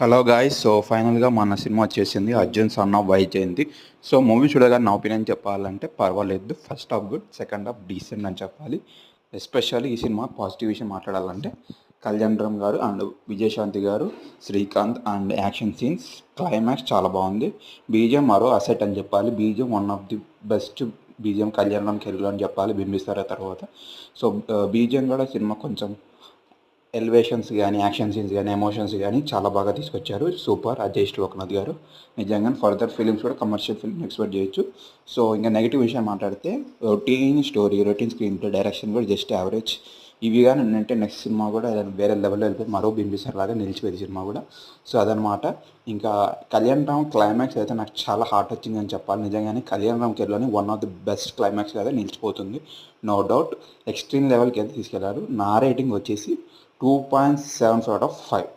Hello guy so ఫైనల్గా మన cinema వచ్చేసింది. Arjun son of Vyjayanthi so movie చూడగా నా ఒపీనియన్ చెప్పాలంటే పర్వాలేదు. First half good second half decent అని చెప్పాలి. ఎస్పెషల్లీ ఈ సినిమా పాజిటివ్ విషయం మాట్లాడాలంటే Kalyan Ram garu and Vijayashanti garu Srikanth and action scenes climax చాలా బాగుంది. బీజిఎం మరో అసెట్ అని చెప్పాలి. BGM one of the best BGM Kalyan Ram career అని చెప్పాలి. బింబిస్తారా తర్వాత. సో బీజిఎం కూడా సినిమా కొంచెం ఎలివేషన్స్ కానీ యాక్షన్ సీన్స్ కానీ ఎమోషన్స్ కానీ చాలా బాగా తీసుకొచ్చారు. సూపర్. అజయ్ లోకనాథ్ గారు. నిజంగా ఫర్దర్ ఫిలిమ్స్ కూడా కమర్షియల్ ఫిల్మ్ ఎక్స్పెక్ట్ చేయొచ్చు. సో ఇంకా నెగిటివ్ విషయం మాట్లాడితే routine story routine screenplay direction కూడా జస్ట్ యావరేజ్. ఇవి కానీ అంటే నెక్స్ట్ సినిమా కూడా ఏదైనా వేరే లెవెల్లో వెళ్ళిపోయి మరో బింబిసార్ లాగా నిలిచిపోయింది సినిమా కూడా. సో అదనమాట. ఇంకా కళ్యాణ్ రామ్ క్లైమాక్స్ అయితే నాకు చాలా హార్ట్ వచ్చింది అని చెప్పాలి. నిజంగానే Kalyan Ram కెరీర్లోని one of the best climax అయితే నిలిచిపోతుంది. నో డౌట్ ఎక్స్ట్రీమ్ లెవెల్కి అయితే తీసుకెళ్ళారు. నా రేటింగ్ వచ్చేసి two point seven five out of five